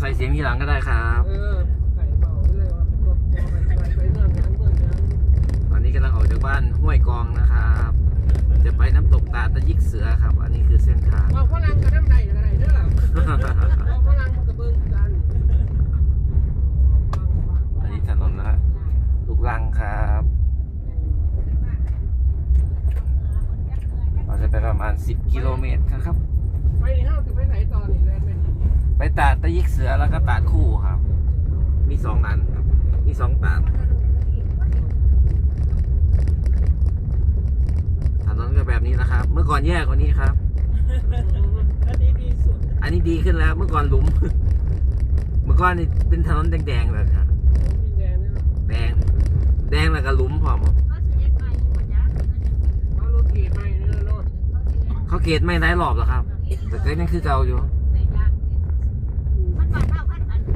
ใส่เสียงทีหลังก็ได้ครับเออไก่เบาไว้เลยว่าพวกพอไปไปไปเรื่องยังเรื่องยังตอนนี้กำลังออกจากบ้านห้วยกองนะครับ จะไปน้ำตกตาดตะยิกเสือครับ อันนี้คือเส้นทางเอาฝรั่งกับน้ำใดอะไรเด้อเอาฝรั่งมันกับเบิ้งกันอันนี้ถนนนะลูกรังครับเราจะไปประมาณ 10 กิโลเมตรครับไปนี่ห้า ตาดตะยิกเสือแล้วก็ตาดคู่ครับ มีสองอันครับ มีสองตาดถนนก็แบบนี้นะครับ เมื่อก่อนแย่กว่านี้ครับ อันนี้ดีสุดอันนี้ดีขึ้นแล้ว เมื่อก่อนหลุม เมื่อก่อนนี่เป็นถนนแดงๆแบบนี้ครับมีแดงนี่นะแดง แดงแล้วก็หลุมพร้อมเอารถเกียร์ไปนี่นะรถเขาเกตไม่ได้รอบหรอกครับ แต่ก็ยังคือเก่าอยู่ เ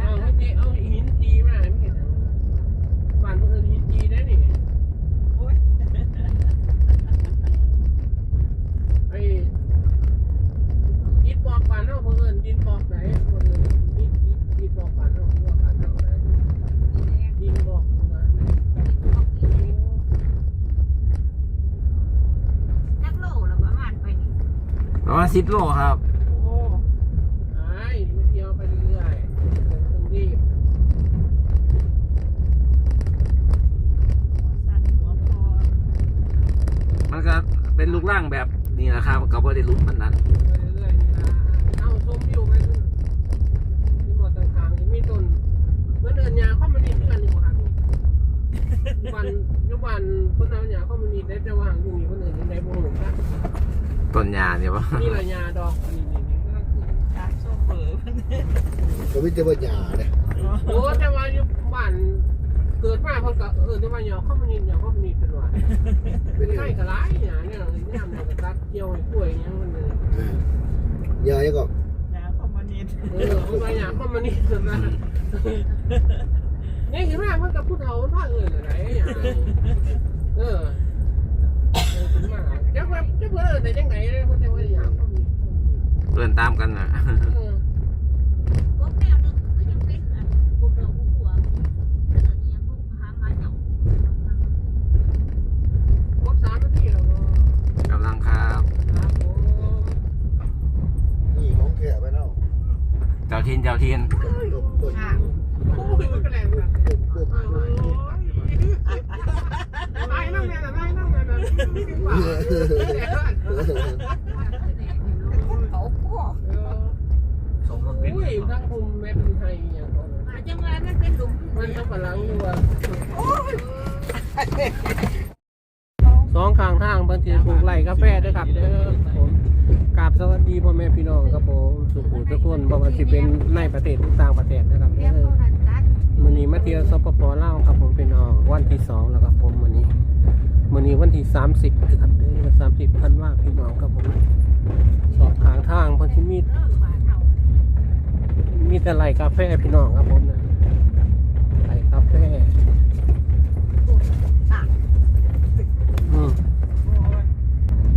อาให้ดีเอาหินจีมาให้มันเห็นบ้านเพิ่นหินจีได้นี่โอ้ยไอ้อิฐบอกบ้านเฮาเพิ่นดินบอกไหนเพิ่นอิฐอิฐอิฐบอกบ้านเฮาบอกบ้านเฮาไหนดินบอกมาประมาณสิบโลครับ โอ้ไอ้มาเที่ยวไปเรื่อยๆต้องรีบ มันก็ เป็นลูกร่างแบบนี้นะครับก็บ่ได้ลุ้มมันนั้นไปเรื่อยๆนี่นะเอาชมวิวไปนู่นมีหมดต่างๆมีต้นเหมือนเดินยาข้อมันนี่ที่กันอยู่ห่างนี่วันยุวันคนเอายาข้อมันนี่ได้แต่ว่าห่างอยู่นี่คนอื่นยังได้บ่ฮู้จักต้นยาเนี่ยปะนี่ละยาดอกนี่นี่นี่ก็คือตามโซ่เบอร์มันเนี่ยก็ไม่จะว่าหยาเนี่ยโอ้แต่ว่าอยู่บ้าน เกิดมาเพิ่นก็เออแต่ว่ายาข้อมันนี่ยาข้อมันนี่เป็นว่าเป็เป็นนไงไข้กระไรเนี่ยเนี่ยเนี่ยมันก็ตัดเกี่ยวให้ป่วยอย่างมันเลยหยายังก็น้ำคอมมานิดเออมันมาอย่างข้อมันนี่สุดนะนี่คือแม่มันกับผู้เฒ่ามันพาเอิญอะไรอย่างเออเออขึ้นมาเจ้าเพื่อนเจ้าเพื่อนเอิญแต่ยังไงเลยมันจะว่าอย่างข้อมันเดินตามกันนะเออครบสามนาทีแล้วก็ กำลังครับ ครับผม นี่ของแค่ไปแล้ว เจ้าทินเจ้าทิน ต้นต้นต้น โอ้ยมันก็แรงนะ พวก โอ้ยนายนั่งเนี่ยนายนั่งเนี่ยนะว่า เขาพวกสมรสเป็นอุ้ยทั้งภูมิแม่เป็นไทยอย่างก่อนมันต้องพลังอยู่ว่าสองข้างทางบางทีปลูกไร่กาแฟด้วยครับเด้อผมกราบสวัสดีพ่อแม่พี่น้องครับผมสุขุทุกคนบอกว่าสิเป็นในประเทศทุกต่างประเทศนะครับเด้อมื้อนี้มาเที่ยวสปปลาวครับผมพี่น้องวันที่สองแล้วครับผมมื้อนี้มื้อนี้วันที่สามสิบครับเด้อ น้องครับผมสองข้างทางพิ่นสิมีมีแต่ไรกาแฟพี่น้องครับผมนะไรกาแฟ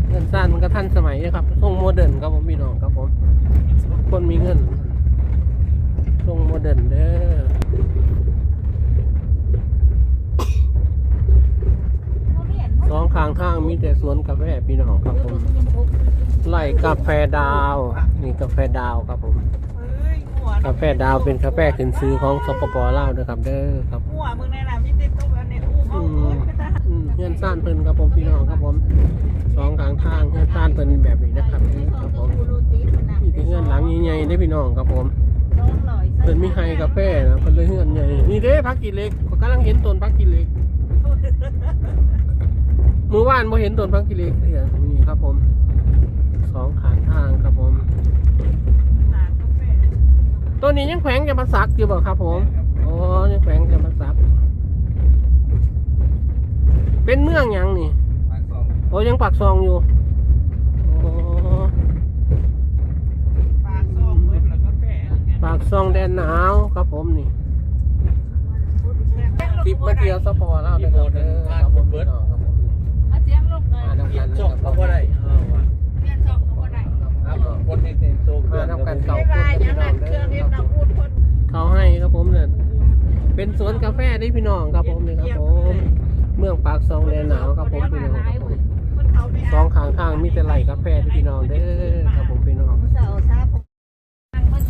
เงินสั้นมันก็ทันสมัยนะครับทรงโมเดิร์นครับผมพี่น้องครับผม คนมีเงินทรงโมเดิร์นเด้อสองข้างทางมีแต่สวนกาแฟพี่น้อง ไล่กาแฟดาวนี่กาแฟดาวครับผมเฮ้ยหัวกาแฟดาวเป็นกาแฟขึ้นซื้อของสปปลาวด้วยครับ เด้อครับหัวมึงในน้ำมีติดตุ๊กอันนี้อู้เอาเอ้ยไม่ได้อืมเพื่อนซ่านเพิ่นครับผมพี่น้องครับผมสองทางทางเพื่อนซ่านเพิ่นแบบนี้นะครับครับผมนี่ที่เพื่อนหลังใหญ่ๆได้พี่น้องครับผมเพิ่นมีไฮกาแฟนะเพิ่นเลยเฮือนใหญ่นี่เด้พักกินเล็กกำลังเห็นต้นพักกินเล็กเมื่อวานบ่เห็นต้นพักกินเล็กเนี่ยนี่ครับผม สองขางทางครับผม ตัวนี้ยังแขวงจะมาสักอยู่บ่ครับผมอ๋อยังแขวงจะมาสัก เป็นเมืองหยังนี่โอ้ยังปากซองอยู่โอ้ปากซองเบิดแล้วก็แปะปากซองแดนหนาวครับผมนี่คลิปมาเที่ยวสปอร์แล้วเด้อเด้อครับผมพี่น้องครับผมมาน้ำกันนะครับเขาก็ได้ครับคนเห็น เป็นสวนกาแฟได้พี่น้องครับผมนี่ครับผมเมืองปากซองแดนหนาวครับผมพี่น้องครับผมสองข้างทางมีแต่ไหลกาแฟที่พี่น้องเด้อครับผมพี่น้องสา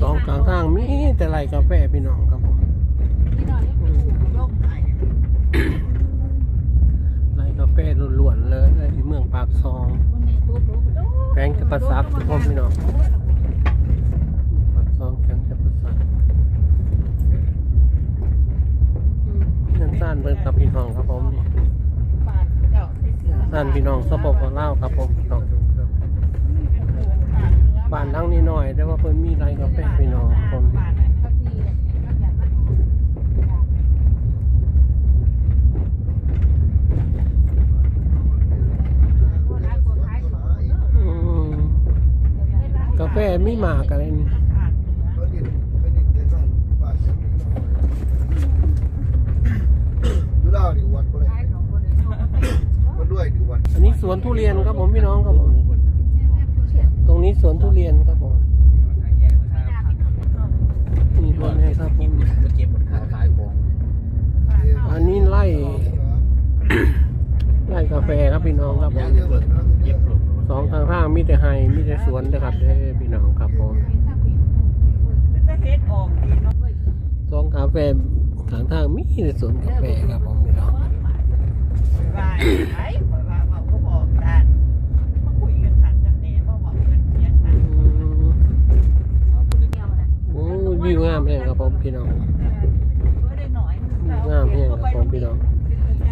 ซองข้างทางมีแต่ไหลกาแฟพี่น้องครับผมไหลกาแฟล้วนๆเลยที่เมืองปากซองแขวงจะประสักทุกคนพี่น้องปากซองแขวงจะประสักเงินสั้นเบิร์กับพี่น้องครับผมนี่สั้น พี่น้องสปปลาวครับผมพี่น้องบ้านทั้งนี้หน่อย แต่ว่าเพิ่นมีไรกาแฟพี่น้องครับผมกาแฟไม่หมากอะไรนี่ ก็ดินก็ดินได้บ้านบ้านฉันดูดาวดิวัดอะไรมันด้วยดิวัด อันนี้ สวนทุเรียนครับผมพี่น้องครับผม ตรงนี้สวนทุเรียนครับผมนี่รถแม่ครับผมเก็บขายขายของอันนี้ไล่ไล่กาแฟครับพี่น้องครับผมเยอะเหมือนกันเก็บปลูกสองข้างทางมีแต่ไฮมีแต่สวนนะครับเด้อพี่น้องครับผมจะเฮ็ดออกดีเนาะสองกาแฟข้างทางมีแต่สวนกาแฟครับผมพี่น้อง ว่าไอ้บอกว่าเขาก็บอกกันมาคุยกันทางจังแหน่มาบอกกันเพียงนั้น อืมโอ้ย วิวงามเลยครับผมพี่น้องก็ได้หน่อยงามแห้งครับผมพี่น้อง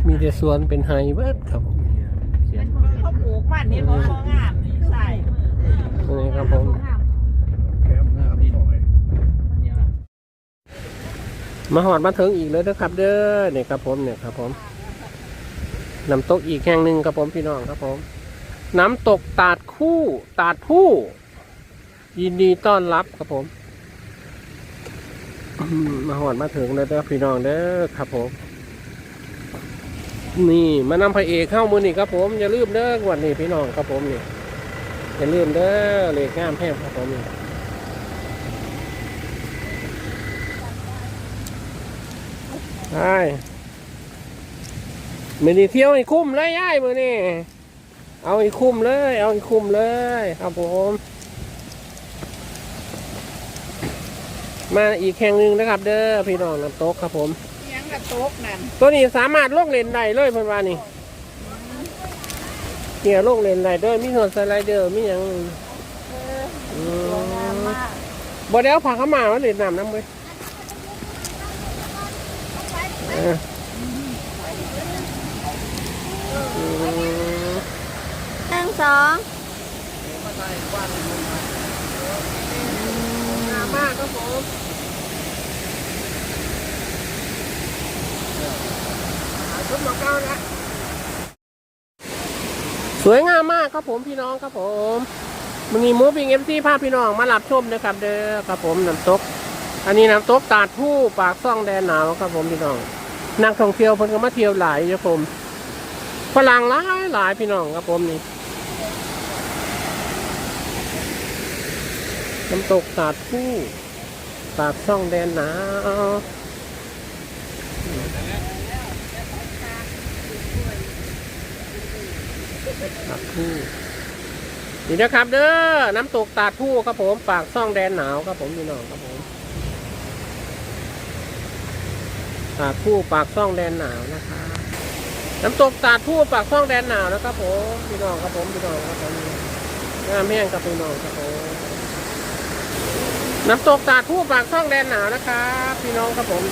มีแต่สวนเป็นไฮเบิร์ดครับผมเขียนเขาปลูกมันนี่มันงามนี่ใส่นี่ครับผมเนี่ยนะมาหอดมาถึงอีกเลยนะครับ เด้อเนี่ยครับผมเนี่ยครับผมน้ำตกอีกแห่งหนึ่งครับผมพี่น้องครับผม น้ำตกตาดคู่ตาดผู้ยินดีต้อนรับครับผมอื มาหอดมาถึงเลยเด้อพี่น้องเด้อครับผม นี่มานำพระเอกเข้ามือนี่ครับผมอย่าลืมเด้อวันนี้พี่น้องครับผมนี่อย่าลืมเด้อเลขงามแห้งครับผมนี่ใช่มือนี่เที่ยวให้คุ้มเลยย่ายมือนี่เอาให้คุ้มเลย เอาให้คุ้มเลย ครับผม มาอีกแข่งหนึ่งนะครับ เด้อพี่น้องน้ำตกครับผม ยังกระตกนั่นตัวนี้สามารถลงเลนได้เลยเพิ่นว่านี่เนี่ยลงเลนได้เด้อมีหนวดสไลเดอร์มีหยังอืมบ่ได้เอาผักเข้ามาว่าเล่นน้ำน้ำเว้ยเอออืมหนึ่งสองงามมากครับผม ชุดหมอเก้านะ สวยงามมากครับผมพี่น้องครับผมมันมีมูฟิงเอฟซีภาพพี่น้องมารับชมนะครับ เด้อครับผมน้ำตก อันนี้น้ำตกตาดผู้ปากซ่องแดนหนาวครับผมพี่น้องนักท่องเที่ยวเพิ่นก็มาเที่ยวหลายครับผมฝรั่งหลายหลายพี่น้องครับผมนี่น้ำตกตาดผู้ปากซ่องแดนหนาว ตาดผู้นี่นะครับเด้อน้ำตกตาดผู้ครับผมปากซ่องแดนหนาวครับผมพี่น้องครับผมตาดผู้ปากซ่องแดนหนาวนะคะน้ำตกตาดผู้ปากซ่องแดนหนาวนะครับผมพี่น้องครับผมพี่น้องครับผมงามแห้งกับพี่น้องครับผมน้ำตกตาดผู้ปากซ่องแดนหนาวนะครับพี่น้องครับผม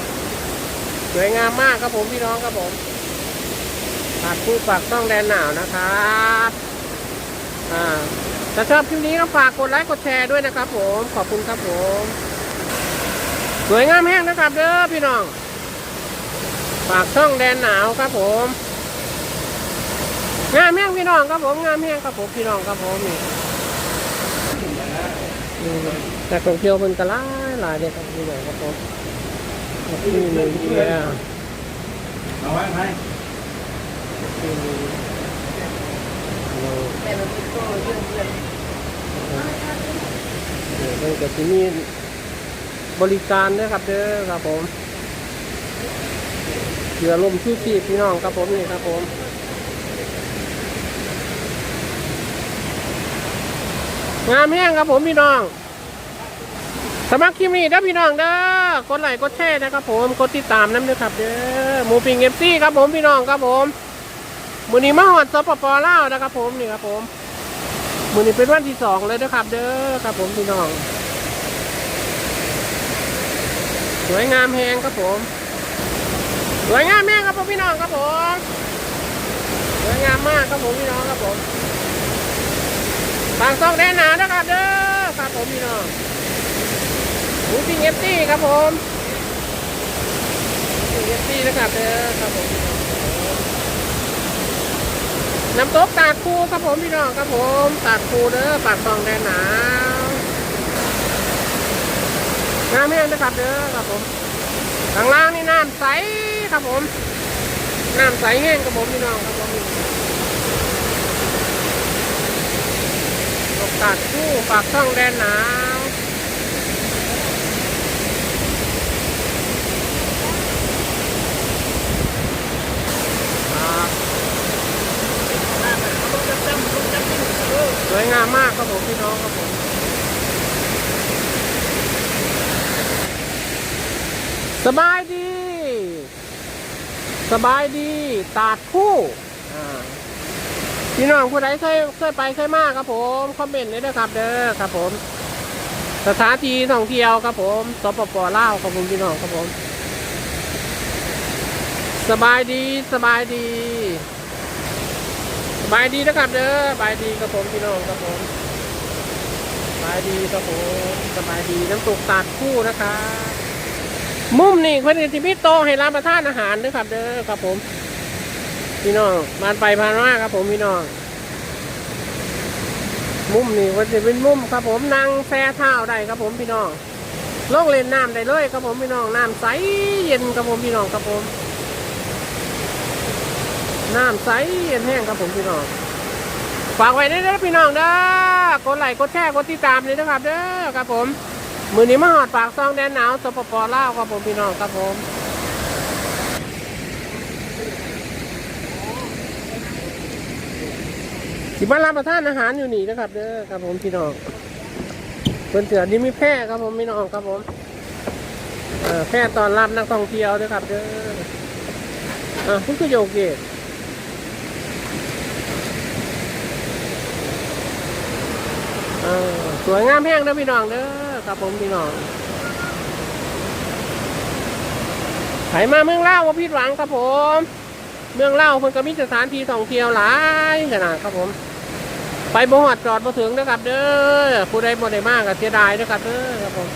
สวยงามมากครับผมพี่น้องครับผม ตาดผู้ปากซ่องแดนหนาวนะครับอ่าถ้าชอบคลิปนี้ก็ฝากกดไลค์กดแชร์ด้วยนะครับผมขอบคุณครับผม สวยงามแห้งนะครับเด้อพี่น้องปากช่องแดนหนาวครับผมงามแห้งพี่น้องครับผมงามแห้งครับผมพี่น้องครับผมนี่นี่แต่ท่องเที่ยวมันก็หลายหลายเลยครับพี่น้องครับผมที่นึ่งเดียเอาไว้ไหม แต่มันมีโตเยอะเยอะเดี๋ยวมันก็จะมีบริการนะครับเด้อครับผมเสือลมชูชีพพี่น้องครับผมนี่ครับผมงามแห้งครับผมพี่น้องสมัครคลิปนี้นะพี่น้องเด้อกดไลค์กดแชร์นะครับผม กดติดตามน้ำเด้วยครับเด้อหมูปิงเอฟซีครับผมพี่น้องครับผม มือนี้มาหอดสปปลาวนะครับผมนี่ครับผมมือนี้เป็นวันที่สองเลยนะครับ เด้อครับผมพี่น้อง สวยงามแหงครับผม สวยงามแม่ครับผมพี่น้องครับผมสวยงามมากครับผมพี่น้องครับผมทางซองแดนหนานะครับเด้อครับผมพี่น้องหมูปิ้งเอฟซีครับผมปิ้งเอฟซีนะครับเด้อครับผมพี่น้อง น้ำตกตาดคูครับผมพี่น้องครับผมตาดคูเด้อปากซองแดนหนาวน้ำแห้งนะครับเด้อครับผมข้างล่างนี่น้ำใสครับผมน้ำใสแห้งครับผมพี่น้องครับผมโอกาสคู่ปากช่องแดนหนาวครับส วยงามมากครับผมพี่น้องครับผมสบายดี สบายดี ตาดคู่อ่าพี่น้องผู้ใดเคยเคยไปเคยมาครับผมคอมเมนต์เลยนะครับเด้อครับผม สถานที่ท่องเที่ยวครับผมสปปลาวครับผมพี่น้องครับผม สบายดีสบายดีส บายดีนะครับเด้อบายดีครับผมพี่น้องครับผมบายดีครับผมสบายดีน้ำตกตาดคู่นะครับมุมนี่เพื่อนที่พี่โตะให้รับประทานอาหารด้วยครับเด้อครับผม พี่น้องมานไปผ่านมาครับผมพี่น้องมุมนี่มันจะเป็นมุมครับผมนั่งแช่เท้าได้ครับผมพี่น้องลงเล่นน้ำได้เลยครับผมพี่น้องน้ำใสเย็นครับผมพี่น้องครับผม น้ำใสย็นแห้งครับผมพี่น้องฝากไว้ด้วยนะพี่น้องเด้อกดไลค์กดแชร์กดติดตามเลยนะครับเด้อครับผมมือนี้มาหอดปากซองแดนหนาวสปปลาวครับผมพี่น้องครับผมสิมารับประทานอาหารอยู่นี่นะครับเด้อครับผมพี่น้องเพิ่นเสือนี่มีแพร่ครับผมพี่น้องครับผมแพร่ตอนรับนักท่องเที่ยวด้วยครับเด้ออ่าคุณคือโยกเกตอ่า สวยงามแห้งนะพี่น้องเด้อครับผมพี่น้องไถมาเมืองเล่าว่าผิดหวังครับผม เมืองเล่าเพิ่นก็มีสถานที่ท่องเที่ยวหลายขนาดครับผม ไปบ่ฮอดจอดบ่ถึงนะครับเด้อผู้ใดบ่ได้มากก็เสียดายนะครับเด้อครับผม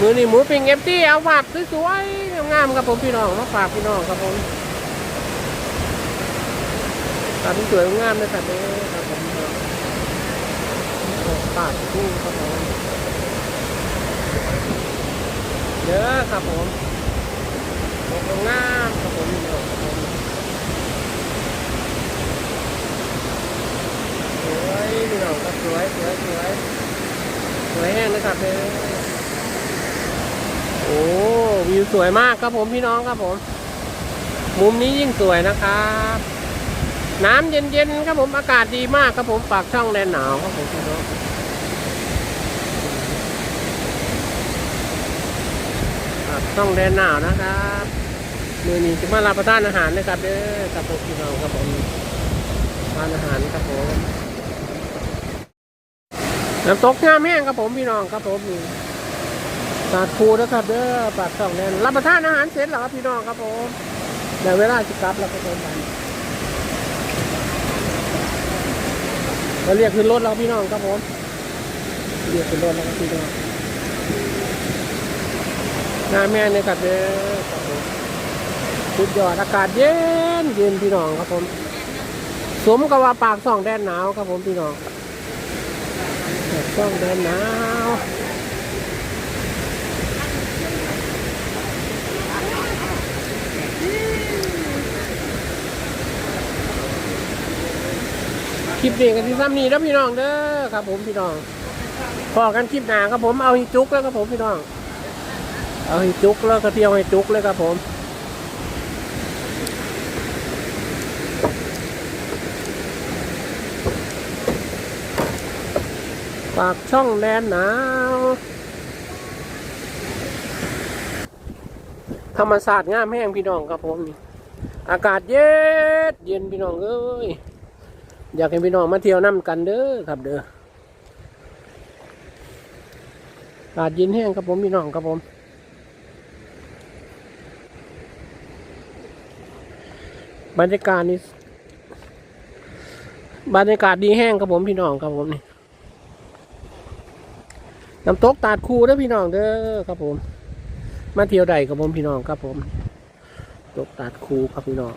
มือนี่หมูปิ้งเอฟซีเอาภาพสวยๆงามๆครับผมพี่น้องมาฝากพี่น้องครับผมภาพสวยงามเลยครับเด้อครับผ ปาดคู่ครับผมเด้อครับผมงามๆครับผมพี่น้องครับผมสวยพี่น้องครับสวยสวยสวยสวยแห้งนะครับเด้อโอ้วิวสวยมากครับผมพี่น้องครับผม มุมนี้ยิ่งสวยนะครับน้ำเย็นๆครับผมอากาศดีมากครับผมปากช่องแดนหนาวครับผมพี่น้องปาก ช่องแดนหนาวนะครับมือนี้จะมารับประทานอาหารนะครับเด้อครับผมพี่น้องครับผมทานอาหารครับผมน้ำตกงามแห้งครับผมพี่น้องครับผมนี่ตาดคูนะครับเด้อปากช่องแดนรับประทานอาหารเสร็จแล้วครับพี่น้องครับผมเดี๋ยวเวลาจะกลับแล้วก็ผมกันเราเรียกขึ้นรถแล้วพี่น้องครับผมเรียกขึ้นรถแล้วพี่น้อง หน้าแม่เนี่ยครับเด้อครับผมสุดยอดอากาศเย็นเย็นพี่น้องครับผม สมกับว่าปากช่องแดนหนาวครับผมพี่น้องต้องเดินหนาวคลิปนี้กันที่ซ้ำนี้แล้วพี่น้องเด้อครับผมพี่น้องพอกันคลิปหนาครับผมเอาจุกแล้วครับผมพี่น้อง เอาให้จุกแล้วก็เที่ยวให้จุกเลยครับผมปากช่องแดนหนาวธรรมศาสตร์งามแห้งพี่น้องครับผม อากาศเย็นเย็นพี่น้องเอ้ยอยากให้พี่น้องมาเที่ยวน้ำกันเด้อครับเด้ออากาศเย็นแห้งครับผมพี่น้องครับผม บรรยากาศนี่บรรยากาศดีแห้งครับผมพี่น้องครับผมนี่น้ำตกตาดคูเด้อพี่น้องเด้อครับผม มาเที่ยวใดครับผมพี่น้องครับผม ตกตาดคูครับพี่น้อง